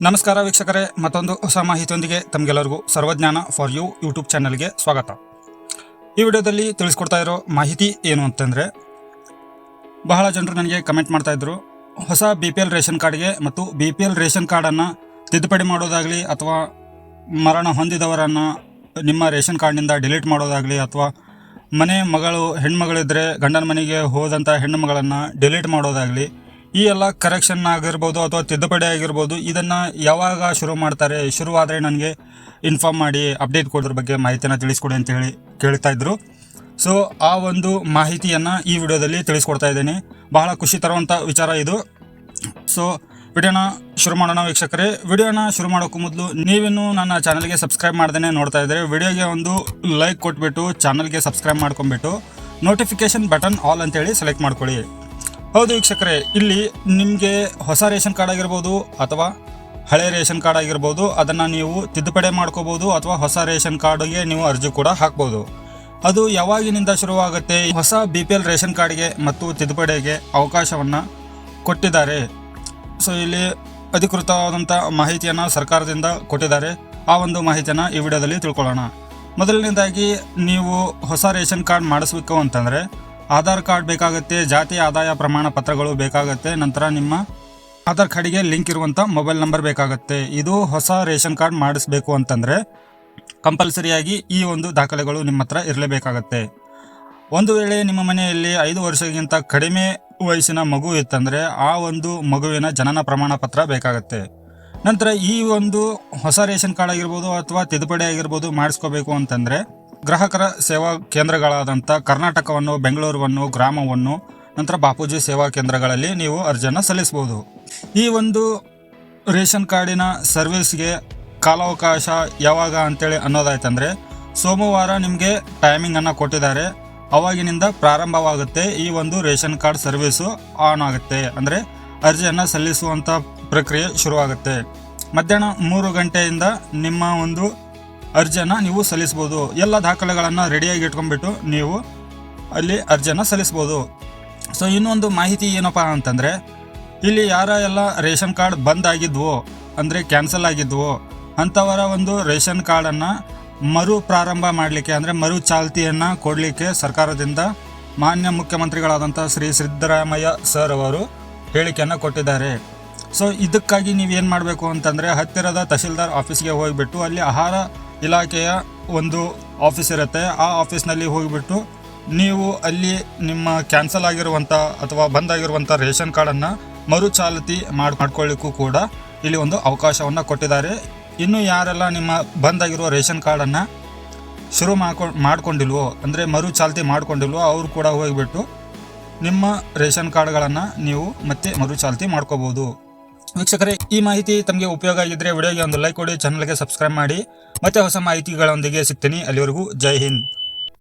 ನಮಸ್ಕಾರ ವೀಕ್ಷಕರೇ, ಮತ್ತೊಂದು ಹೊಸ ಮಾಹಿತಿಯೊಂದಿಗೆ ತಮಗೆಲ್ಲರಿಗೂ ಸರ್ವಜ್ಞಾನ ಫಾರ್ ಯು ಯೂಟ್ಯೂಬ್ ಚಾನಲ್ಗೆ ಸ್ವಾಗತ. ಈ ವಿಡಿಯೋದಲ್ಲಿ ತಿಳಿಸ್ಕೊಡ್ತಾ ಇರೋ ಮಾಹಿತಿ ಏನು ಅಂತಂದರೆ, ಬಹಳ ಜನರು ನನಗೆ ಕಮೆಂಟ್ ಮಾಡ್ತಾ ಇದ್ದರು ಹೊಸ ಬಿ ಪಿ ಎಲ್ ರೇಷನ್ ಕಾರ್ಡ್ಗೆ ಮತ್ತು ಬಿ ಪಿ ಎಲ್ ರೇಷನ್ ಕಾರ್ಡನ್ನು ತಿದ್ದುಪಡಿ ಮಾಡೋದಾಗಲಿ ಅಥವಾ ಮರಣ ಹೊಂದಿದವರನ್ನು ನಿಮ್ಮ ರೇಷನ್ ಕಾರ್ಡ್ನಿಂದ ಡಿಲೀಟ್ ಮಾಡೋದಾಗಲಿ ಅಥವಾ ಮನೆ ಮಗಳು ಹೆಣ್ಮಗಳಿದ್ದರೆ ಗಂಡನ ಮನೆಗೆ ಹೋದಂಥ ಹೆಣ್ಣು ಮಗಳನ್ನು ಡಿಲೀಟ್ ಮಾಡೋದಾಗಲಿ ಈ ಎಲ್ಲ ಕರೆಕ್ಷನ್ ಆಗಿರ್ಬೋದು ಅಥವಾ ತಿದ್ದುಪಡಿ ಆಗಿರ್ಬೋದು, ಇದನ್ನು ಯಾವಾಗ ಶುರು ಮಾಡ್ತಾರೆ, ಶುರುವಾದರೆ ನನಗೆ ಇನ್ಫಾರ್ಮ್ ಮಾಡಿ ಅಪ್ಡೇಟ್ ಕೊಡೋದ್ರ ಬಗ್ಗೆ ಮಾಹಿತಿಯನ್ನು ತಿಳಿಸ್ಕೊಡಿ ಅಂತ ಹೇಳಿ ಕೇಳ್ತಾ ಇದ್ರು. ಸೊ ಆ ಒಂದು ಮಾಹಿತಿಯನ್ನು ಈ ವಿಡಿಯೋದಲ್ಲಿ ತಿಳಿಸ್ಕೊಡ್ತಾ ಇದ್ದೀನಿ. ಬಹಳ ಖುಷಿ ತರುವಂಥ ವಿಚಾರ ಇದು. ಸೊ ವಿಡಿಯೋನ ಶುರು ಮಾಡೋಣ ವೀಕ್ಷಕರೇ. ವಿಡಿಯೋನ ಶುರು ಮಾಡೋಕ್ಕೂ ಮೊದಲು ನೀವೇನು ನನ್ನ ಚಾನಲ್ಗೆ ಸಬ್ಸ್ಕ್ರೈಬ್ ಮಾಡ್ದೇ ನೋಡ್ತಾ ಇದ್ದರೆ ವಿಡಿಯೋಗೆ ಒಂದು ಲೈಕ್ ಕೊಟ್ಬಿಟ್ಟು ಚಾನಲ್ಗೆ ಸಬ್ಸ್ಕ್ರೈಬ್ ಮಾಡ್ಕೊಂಬಿಟ್ಟು ನೋಟಿಫಿಕೇಷನ್ ಬಟನ್ ಆಲ್ ಅಂತೇಳಿ ಸೆಲೆಕ್ಟ್ ಮಾಡ್ಕೊಳ್ಳಿ. ಹೌದು ವೀಕ್ಷಕರೇ, ಇಲ್ಲಿ ನಿಮಗೆ ಹೊಸ ರೇಷನ್ ಕಾರ್ಡ್ ಆಗಿರ್ಬೋದು ಅಥವಾ ಹಳೆ ರೇಷನ್ ಕಾರ್ಡ್ ಆಗಿರ್ಬೋದು, ಅದನ್ನು ನೀವು ತಿದ್ದುಪಡಿ ಮಾಡ್ಕೋಬೋದು ಅಥವಾ ಹೊಸ ರೇಷನ್ ಕಾರ್ಡ್ಗೆ ನೀವು ಅರ್ಜಿ ಕೂಡ ಹಾಕ್ಬೋದು. ಅದು ಯಾವಾಗಿನಿಂದ ಶುರುವಾಗುತ್ತೆ? ಹೊಸ ಬಿ ಪಿ ಎಲ್ ರೇಷನ್ ಕಾರ್ಡ್ಗೆ ಮತ್ತು ತಿದ್ದುಪಡಿಗೆ ಅವಕಾಶವನ್ನು ಕೊಟ್ಟಿದ್ದಾರೆ. ಸೊ, ಇಲ್ಲಿ ಅಧಿಕೃತವಾದಂಥ ಮಾಹಿತಿಯನ್ನು ಸರ್ಕಾರದಿಂದ ಕೊಟ್ಟಿದ್ದಾರೆ. ಆ ಒಂದು ಮಾಹಿತಿಯನ್ನು ಈ ವಿಡಿಯೋದಲ್ಲಿ ತಿಳ್ಕೊಳ್ಳೋಣ. ಮೊದಲನೇದಾಗಿ, ನೀವು ಹೊಸ ರೇಷನ್ ಕಾರ್ಡ್ ಮಾಡಿಸ್ಬೇಕು ಅಂತಂದರೆ ಆಧಾರ್ ಕಾರ್ಡ್ ಬೇಕಾಗುತ್ತೆ, ಜಾತಿ ಆದಾಯ ಪ್ರಮಾಣ ಪತ್ರಗಳು ಬೇಕಾಗುತ್ತೆ, ನಂತರ ನಿಮ್ಮ ಆಧಾರ್ ಕಾರ್ಡಿಗೆ ಲಿಂಕ್ ಇರುವಂಥ ಮೊಬೈಲ್ ನಂಬರ್ ಬೇಕಾಗುತ್ತೆ. ಇದು ಹೊಸ ರೇಷನ್ ಕಾರ್ಡ್ ಮಾಡಿಸ್ಬೇಕು ಅಂತಂದರೆ ಕಂಪಲ್ಸರಿಯಾಗಿ ಈ ಒಂದು ದಾಖಲೆಗಳು ನಿಮ್ಮ ಹತ್ರ ಇರಲೇಬೇಕಾಗತ್ತೆ. ಒಂದು ವೇಳೆ ನಿಮ್ಮ ಮನೆಯಲ್ಲಿ ಐದು ವರ್ಷಕ್ಕಿಂತ ಕಡಿಮೆ ವಯಸ್ಸಿನ ಮಗು ಇತ್ತಂದರೆ ಆ ಒಂದು ಮಗುವಿನ ಜನನ ಪ್ರಮಾಣ ಪತ್ರ ಬೇಕಾಗತ್ತೆ. ನಂತರ ಈ ಒಂದು ಹೊಸ ರೇಷನ್ ಕಾರ್ಡ್ ಆಗಿರ್ಬೋದು ಅಥವಾ ತಿದ್ದುಪಡಿ ಆಗಿರ್ಬೋದು ಮಾಡಿಸ್ಕೋಬೇಕು ಅಂತಂದರೆ ಗ್ರಾಹಕರ ಸೇವಾ ಕೇಂದ್ರಗಳಾದಂಥ ಕರ್ನಾಟಕವನ್ನು ಬೆಂಗಳೂರನ್ನು ಗ್ರಾಮವನ್ನು, ನಂತರ ಬಾಪೂಜಿ ಸೇವಾ ಕೇಂದ್ರಗಳಲ್ಲಿ ನೀವು ಅರ್ಜಿಯನ್ನು ಸಲ್ಲಿಸ್ಬೋದು ಈ ಒಂದು ರೇಷನ್ ಕಾರ್ಡಿನ ಸರ್ವಿಸ್ಗೆ ಕಾಲಾವಕಾಶ ಯಾವಾಗ ಅಂತೇಳಿ ಅನ್ನೋದಾಯ್ತಂದರೆ, ಸೋಮವಾರ ನಿಮಗೆ ಟೈಮಿಂಗನ್ನು ಕೊಟ್ಟಿದ್ದಾರೆ. ಅವಾಗಿನಿಂದ ಪ್ರಾರಂಭವಾಗುತ್ತೆ ಈ ಒಂದು ರೇಷನ್ ಕಾರ್ಡ್ ಸರ್ವಿಸು ಆನ್ ಆಗುತ್ತೆ. ಅಂದರೆ ಅರ್ಜಿಯನ್ನು ಸಲ್ಲಿಸುವಂಥ ಪ್ರಕ್ರಿಯೆ ಶುರುವಾಗುತ್ತೆ. ಮಧ್ಯಾಹ್ನ ಮೂರು ಗಂಟೆಯಿಂದ ನಿಮ್ಮ ಒಂದು ಅರ್ಜಿಯನ್ನು ನೀವು ಸಲ್ಲಿಸ್ಬೋದು ಎಲ್ಲ ದಾಖಲೆಗಳನ್ನು ರೆಡಿಯಾಗಿ ಇಟ್ಕೊಂಡ್ಬಿಟ್ಟು ನೀವು ಅಲ್ಲಿ ಅರ್ಜಿಯನ್ನು ಸಲ್ಲಿಸ್ಬೋದು ಸೊ ಇನ್ನೊಂದು ಮಾಹಿತಿ ಏನಪ್ಪ ಅಂತಂದರೆ, ಇಲ್ಲಿ ಯಾರ ಎಲ್ಲ ರೇಷನ್ ಕಾರ್ಡ್ ಬಂದ್ ಆಗಿದ್ವೋ, ಅಂದರೆ ಕ್ಯಾನ್ಸಲ್ ಆಗಿದ್ವೋ ಅಂಥವರ ಒಂದು ರೇಷನ್ ಕಾರ್ಡನ್ನು ಮರು ಪ್ರಾರಂಭ ಮಾಡಲಿಕ್ಕೆ, ಅಂದರೆ ಮರು ಚಾಲ್ತಿಯನ್ನು ಕೊಡಲಿಕ್ಕೆ ಸರ್ಕಾರದಿಂದ ಮಾನ್ಯ ಮುಖ್ಯಮಂತ್ರಿಗಳಾದಂಥ ಶ್ರೀ ಸಿದ್ದರಾಮಯ್ಯ ಸರ್ ಅವರು ಹೇಳಿಕೆಯನ್ನು ಕೊಟ್ಟಿದ್ದಾರೆ. ಸೊ ಇದಕ್ಕಾಗಿ ನೀವೇನು ಮಾಡಬೇಕು ಅಂತಂದರೆ, ಹತ್ತಿರದ ತಹಶೀಲ್ದಾರ್ ಆಫೀಸ್ಗೆ ಹೋಗಿಬಿಟ್ಟು ಅಲ್ಲಿ ಆಹಾರ ಇಲಾಖೆಯ ಒಂದು ಆಫೀಸ್ ಇರುತ್ತೆ. ಆ ಆಫೀಸ್ನಲ್ಲಿ ಹೋಗಿಬಿಟ್ಟು ನೀವು ಅಲ್ಲಿ ನಿಮ್ಮ ಕ್ಯಾನ್ಸಲ್ ಆಗಿರುವಂಥ ಅಥವಾ ಬಂದಾಗಿರುವಂಥ ರೇಷನ್ ಕಾರ್ಡನ್ನು ಮರುಚಾಲತಿ ಮಾಡಿ, ಮಾಡ್ಕೊಳ್ಳಿಕ್ಕೂ ಕೂಡ ಇಲ್ಲಿ ಒಂದು ಅವಕಾಶವನ್ನು ಕೊಟ್ಟಿದ್ದಾರೆ. ಇನ್ನು ಯಾರೆಲ್ಲ ನಿಮ್ಮ ಬಂದಾಗಿರುವ ರೇಷನ್ ಕಾರ್ಡನ್ನು ಶುರು ಮಾಡ್ಕೊ ಮಾಡ್ಕೊಂಡಿಲ್ವೋ, ಅಂದರೆ ಮರುಚಾಲತಿ ಮಾಡ್ಕೊಂಡಿಲ್ವೋ, ಅವರು ಕೂಡ ಹೋಗಿಬಿಟ್ಟು ನಿಮ್ಮ ರೇಷನ್ ಕಾರ್ಡ್ಗಳನ್ನು ನೀವು ಮತ್ತೆ ಮರುಚಾಲತಿ ಮಾಡ್ಕೋಬೋದು. ವೀಕ್ಷಕರೇ, ಈ ಮಾಹಿತಿ ತಮಗೆ ಉಪಯೋಗ ಆಗಿದ್ರೆ ವಿಡಿಯೋಗೆ ಒಂದು ಲೈಕ್ ಕೊಡಿ ಚಾನಲ್ಗೆ ಸಬ್ಸ್ಕ್ರೈಬ್ ಮಾಡಿ. ಮತ್ತೆ ಹೊಸ ಮಾಹಿತಿಗಳೊಂದಿಗೆ ಸಿಗ್ತೀನಿ. ಅಲ್ಲಿವರೆಗೂ ಜೈ ಹಿಂದ್.